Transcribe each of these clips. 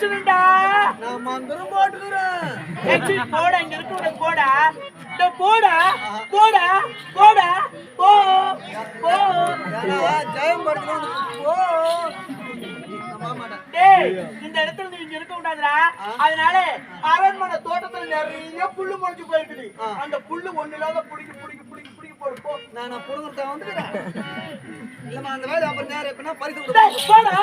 பேசுவேண்டா நான் மந்திரம் போட்டுக்கிறேன் ஏச்சி, போடா இங்க இருக்கு போடா. போடா போடா போடா. போ போ. ஜெயம் இந்த இடத்துல நீ இங்க இருக்க கூடாதுடா. அதனால அரண்மனை தோட்டத்துல நிறைய புல்லு முளைச்சு போயிருக்குது. அந்த புல்லு ஒண்ணு இல்லாத புடிக்கி புடிக்கி புடிக்கி புடிக்கி போடு போ. நான் நான் புடுங்குறத வந்துக்கிறேன் இல்லம்மா அந்த வேலை அப்புறம் நேரம் எப்படின்னா பரிசு டேய், கொடுப்போம் போடா.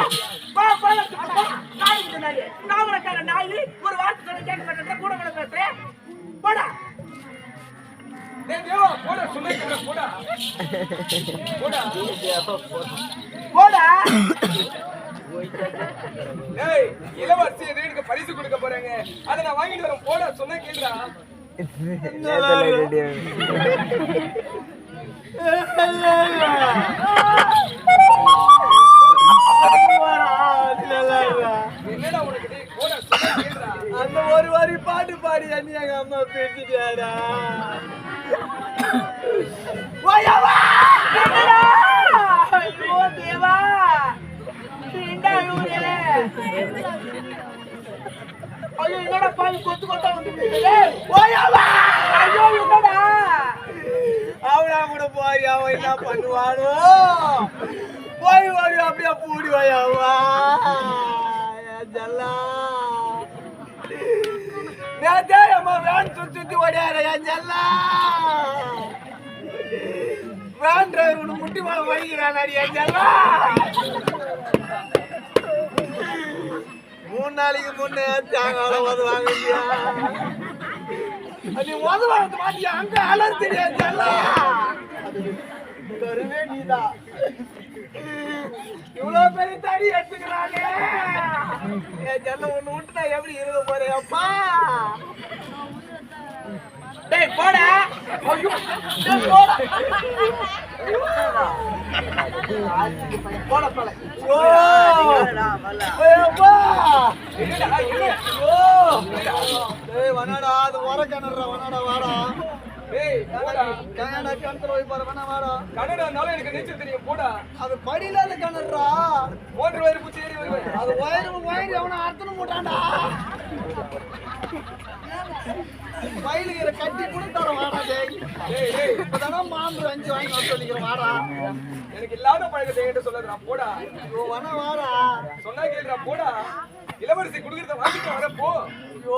போ போ போ. நாய் இந்த நாய் நான் உனக்காக நாய் ஒரு வார்த்தை சொல்ல கேட்க மாட்டேன் கூட கூட பேசுறேன். போடா. போடா இளவரசி எனக்கு பரிசு கொடுக்க போறாங்க. அதை நான் வாங்கிட்டு வரேன். போடா சொன்னா கேளுடா. அந்த ஒரு வாரி பாட்டு பாடி அண்ணி எங்க அம்மா பேசிட்டாரா என்னடா? ஐயோ தேவா! ஐயோ என்னடா பாவி கொத்து கொத்தா வந்து ஓயாவா ஐயோ என்னடா அவனா அவன் என்ன பண்ணுவானோ? போய் வாடி அப்படியே பூடி அவ்வா ஜல்லா. நேத்தே அம்மா வேன் சுத்தி சுத்தி ஓடியார என் ஜல்லா. வேன் டிரைவர் உன்னை முட்டி மேல வலிக்கிறான் அடி என் ஜல்லா. மூணு நாளைக்கு முன்னே தாங்கால உதவாங்க இல்லையா அது உதவாங்க மாட்டியா? அங்க அலர் தெரியாது கருவே நீதான் இவ்வளவு பெரிய தடி எடுத்துக்கிறாங்க என் ஜல்ல ஒண்ணு விட்டு நான் எப்படி இருக்க போறேன் அப்பா. டேய் போட. ஐயோ. டேய் போட. போட போட. ஓ ஏய் அப்பா. என்னடா வனடா அது வர கிணறுடா வனடா வாடா. கனடா கிணத்துல போய் பாரு வேணா வாடா. கன்னடா இருந்தாலும் எனக்கு நீச்சல் தெரியும் போடா. அது படியில அந்த கிணறுடா மோட்டர் வயிறு பூச்சி ஏறி வருவேன். அது வயிறு வயிறு அவனை அர்த்தம் போட்டான்டா. வயலுகிற கட்டி கூட தர வாடா டேய். இப்பதானே மாம்பு அஞ்சு வாங்கி வர சொல்லிக்கிறேன் வாடா. எனக்கு இல்லாத பழக்கத்தை என்கிட்ட சொல்லாதடா போடா. வன வாடா. சொன்னா கேளுடா போடா. இளவரசி குடுக்கறத வாங்கிட்டு வர போ. ஐயோ.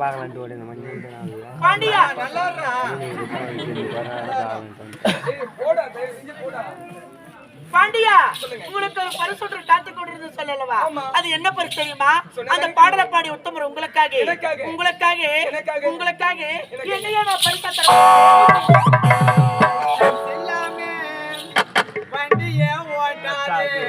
பார்க்கலான்ட்டு ஓடி பாண்டியா போடா பாண்டியா உங்களுக்கு ஒரு பரிசு ஒன்று காத்து கொண்டிருந்து சொல்லலவா. அது என்ன பரிசு தெரியுமா? அந்த பாடலை பாடி உத்தமர் உங்களுக்காக. உங்களுக்காக. உங்களுக்காக. என்னையா நான் பரிசா தரேன். எல்லாமே வண்டியே ஓட்டாதே.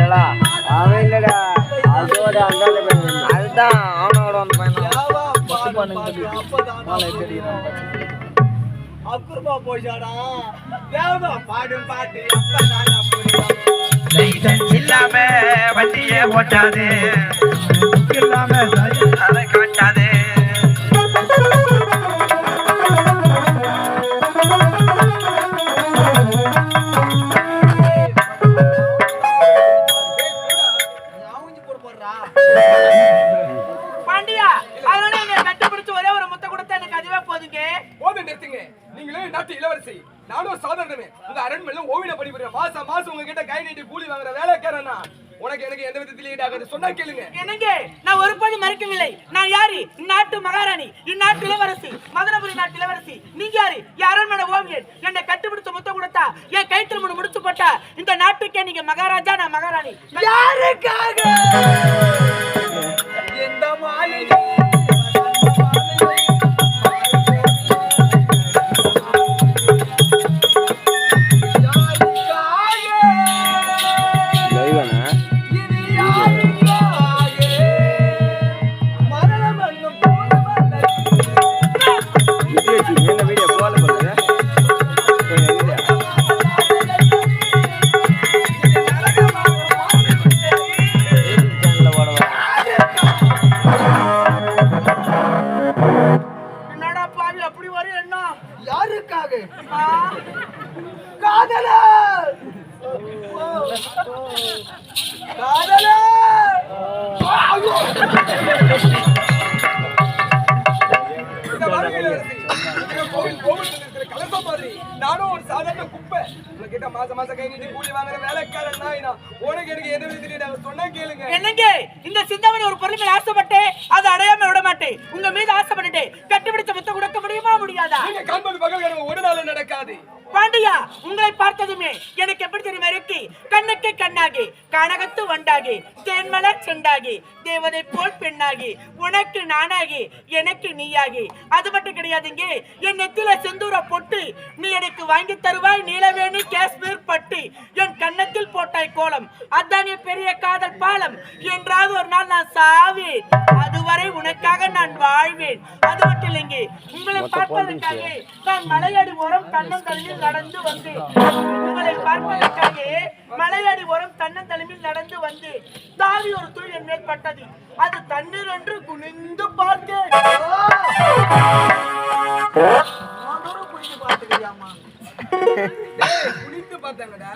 ஏடா அவன் இல்லடா. அதோட அந்தால பையன் அதுதான் அவனோட வந்து பையன் பஸ் பண்ணுங்க மாலை தெரியுறான் அக்குருமா போயிச்சாடா தேவதா பாட்டு. அப்ப நான் இல்லாம வண்டியே போட்டாது இல்லாம போதும் நிறுத்துங்க. நீங்களே நாட்டு இளவரசி. நானும் சாதாரணமே உங்க அரண்மனையில ஓவிய படிக்கிறேன் மாசம் மாசம் உங்ககிட்ட கை நீட்டி கூலி வாங்குற வேலைக்காரனா? உனக்கு எனக்கு எந்த விதத்திலும் ஈடாகாது சொன்னா கேளுங்க. என்னங்க? நான் ஒருபோது மறுக்கவில்லை. நான் யாரு? இந்நாட்டு மகாராணி. இந்நாட்டு இளவரசி. மதுரபுரி நாட்டு இளவரசி. நீங்க யாரு? என் அரண்மனை ஓவியன். என்னை கட்டுப்பிடிச்ச முத்த கொடுத்தா என் கை திருமணம் முடிச்சு போட்டா இந்த நாட்டுக்கே நீங்க மகாராஜா நான் மகாராணி. யாருக்காக? எந்த மாளிகை? காதலர்! காதலர்! கலசம் மாதிரி நானும் ஒரு சாதாரண குப்பை உங்ககிட்ட மாசம் மாசம் கை நீட்டி கூலி வாங்குற வேலைக்காரன் நாயினா உனக்கு எனக்கு எந்த விதத்திலும் ஈடாகாது சொன்னா கேளுங்க என்னங்க? இந்த சிந்தாமணி ஒரு பொருள் மேல ஆசைப்பட்டு அதை அடையாம விட மாட்டேன். உங்க மீது ஆசைப்பட்டுட்டு கட்டுப்பிடிச்ச முத்த கொடுக்க முடியுமா முடியாதா? நீங்க காண்பது பகல் ஒரு நாள் நடக்காது. பாண்டியா உங்களை பார்த்ததுமே எனக்கு எப்படி தெரியுமா இருக்கு? கண்ணுக்கு கண்ணாகி கனகத்து வண்டாகி தேன்மலர் செண்டாகி தேவதை போல் பெண்ணாகி உனக்கு நானாகி எனக்கு நீயாகி. அது மட்டும் கிடையாதுங்க என் நெத்தில செந்தூர பொட்டு நீ எனக்கு வாங்கி தருவாய் நீலவேணி காஷ்மீர் பட்டு என் கன்னத்தில் போட்டாய் கோலம். அதான் பெரிய காதல் பாலம். என்றாவது ஒரு நாள் நான் சாவேன். அதுவரை உனக்காக நான் வாழ்வேன். அது மட்டும் இல்லைங்க உங்களை பார்ப்பதற்காக நான் மலையடி ஓரம் தன்னந்தலையில் நடந்து வந்தேன் உங்களை பார்ப்பதற்காக மலையடி ஓரம் தன்னந்தலையில் நடந்து வந்து தாவி ஒரு துளி என் மேல் பட்டது. அது தண்ணீர் என்று குனிந்து பார்த்தேன். பார்த்துக்கிறியாம்மா டேய், குனிந்து பார்த்தாங்கடா.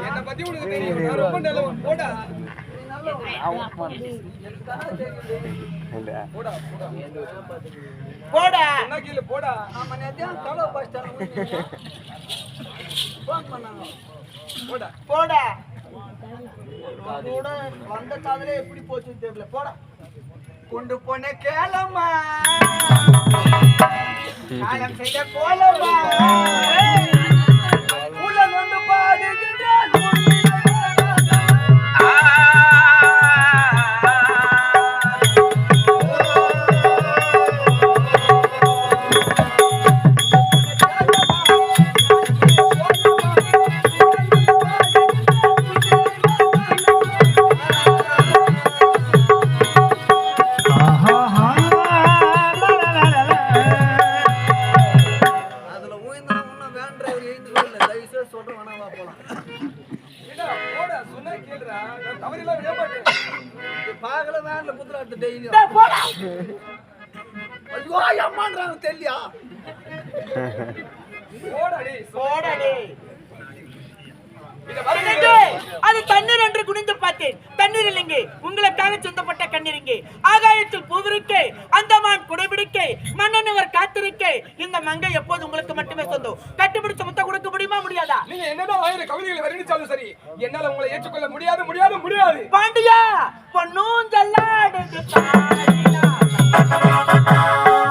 என்னை பத்தி உனக்கு தெரியும். ரொம்ப நல்லவன். போடா. போடா. போடா ஆமா நேத்தியா தலை பஸ் ஸ்டாண்ட் ஃபோன் பண்ணாங்க போடா போடா கூட வந்த காதலே எப்படி போச்சுன்னு தெரியல போடா கொண்டு போன கேளம்மா காலம் செய்த போலமா அம்மான்றாங்க தெரியலையா போடா டேய் இத பாருங்க என்னங்க? அது தண்ணீர் என்று குனிந்து பார்த்தேன். தண்ணீர் இல்லைங்க. உங்களுக்காக சொந்தப்பட்ட கண்ணீருங்க ஆகாயத்தில் பூவிருக்க. அந்தமான் குடைபிடிக்க. மன்னனவர் காத்திருக்க. இந்த மங்கை எப்போது உங்களுக்கு மட்டுமே சொந்தம். கட்டுப்பிடிச்ச முத்த கொடுக்க முடியுமா முடியாதா? நீங்க என்னதான் ஆயிரம் கவிதைகளை வர்ணிச்சாலும் சரி என்னால உங்களை ஏற்றுக்கொள்ள முடியாது முடியாது முடியாது. பாண்டியா பாண்டியா